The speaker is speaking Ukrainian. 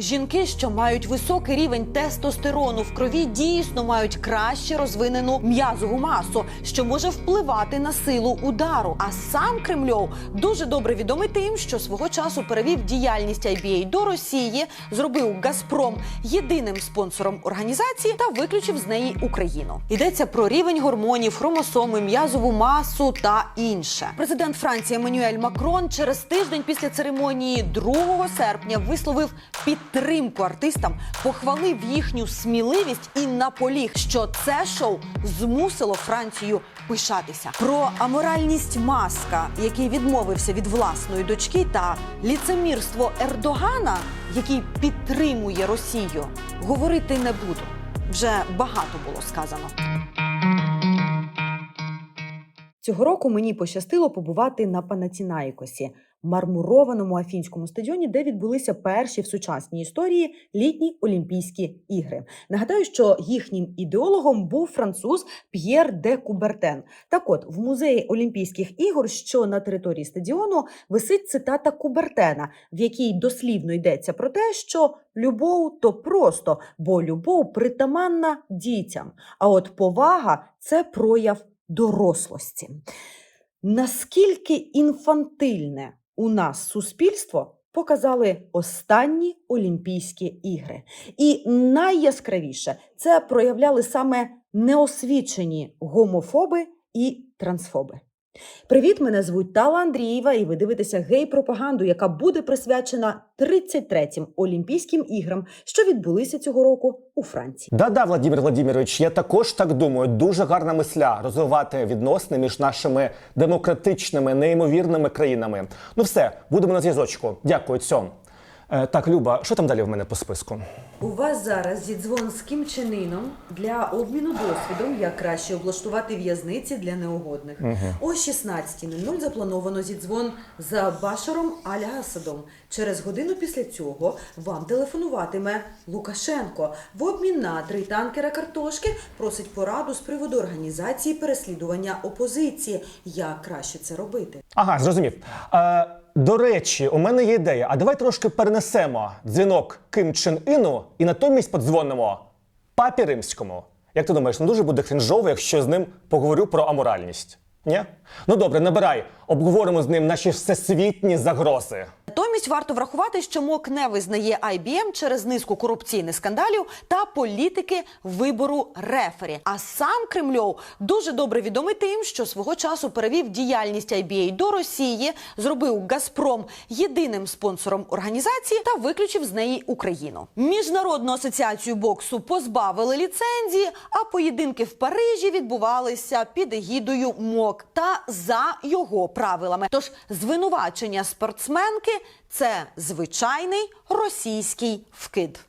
жінки, що мають високий рівень тестостерону в крові, дійсно мають краще розвинену м'язову масу, що може впливати на силу удару. А сам Кремльов дуже добре відомий тим, що свого часу перевів діяльність IBA до Росії, зробив Газпром єдиним спонсором організації та виключив з неї Україну. Йдеться про рівень гормонів, хромосоми, м'язову масу та інше. Президент Франції Еммануель Макрон через тиждень після церемонії 2 серпня висловив підтримку артистам, похвалив їхню сміливість і наполіг, що це шоу змусило Францію пишатися. Про аморальність маска, який відмовився від власної дочки, та ліцемірство Ердогана, який підтримує Росію, говорити не буду. Вже багато було сказано. Цього року мені пощастило побувати на Панатінаїкосі, мармурованому афінському стадіоні, де відбулися перші в сучасній історії літні Олімпійські ігри. Нагадаю, що їхнім ідеологом був француз П'єр де Кубертен. Так от, в музеї Олімпійських ігор, що на території стадіону, висить цитата Кубертена, в якій дослівно йдеться про те, що любов то просто, бо любов притаманна дітям. А от повага це прояв дорослості. Наскільки інфантильне у нас суспільство показали останні Олімпійські ігри. І найяскравіше це проявляли саме неосвічені гомофоби і трансфоби. Привіт, мене звуть Тала Андрієва, і ви дивитеся гей-пропаганду, яка буде присвячена 33-м Олімпійським іграм, що відбулися цього року у Франції. Да-да, Владимир Владимирович, я також так думаю. Дуже гарна мисля розвивати відносини між нашими демократичними, неймовірними країнами. Ну все, будемо на зв'язочку. Дякую, цьом. Е, так, Люба, що там далі в мене по списку? У вас зараз зідзвон з Кім Чен для обміну досвідом, як краще облаштувати в'язниці для неугодних. О 16.00 заплановано зідзвон за Башаром Аль-Асадом. Через годину після цього вам телефонуватиме Лукашенко. В обмін на три танкера картошки просить пораду з приводу організації переслідування опозиції. Як краще це робити? Ага, зрозумів. Е, до речі, у мене є ідея. А давай трошки перенесемо дзвінок Ким Чен Іну і натомість подзвонимо папі римському. Як ти думаєш, не дуже буде крінжово, якщо з ним поговорю про аморальність? Ні? Ну добре, набирай. Обговоримо з ним наші всесвітні загрози. Натомість варто врахувати, що МОК не визнає IBM через низку корупційних скандалів та політики вибору рефері. А сам Кремльов дуже добре відомий тим, що свого часу перевів діяльність IBA до Росії, зробив Газпром єдиним спонсором організації та виключив з неї Україну. Міжнародну асоціацію боксу позбавили ліцензії, а поєдинки в Парижі відбувалися під егідою МОК та за його правилами. Тож звинувачення спортсменки це звичайний російський вкид.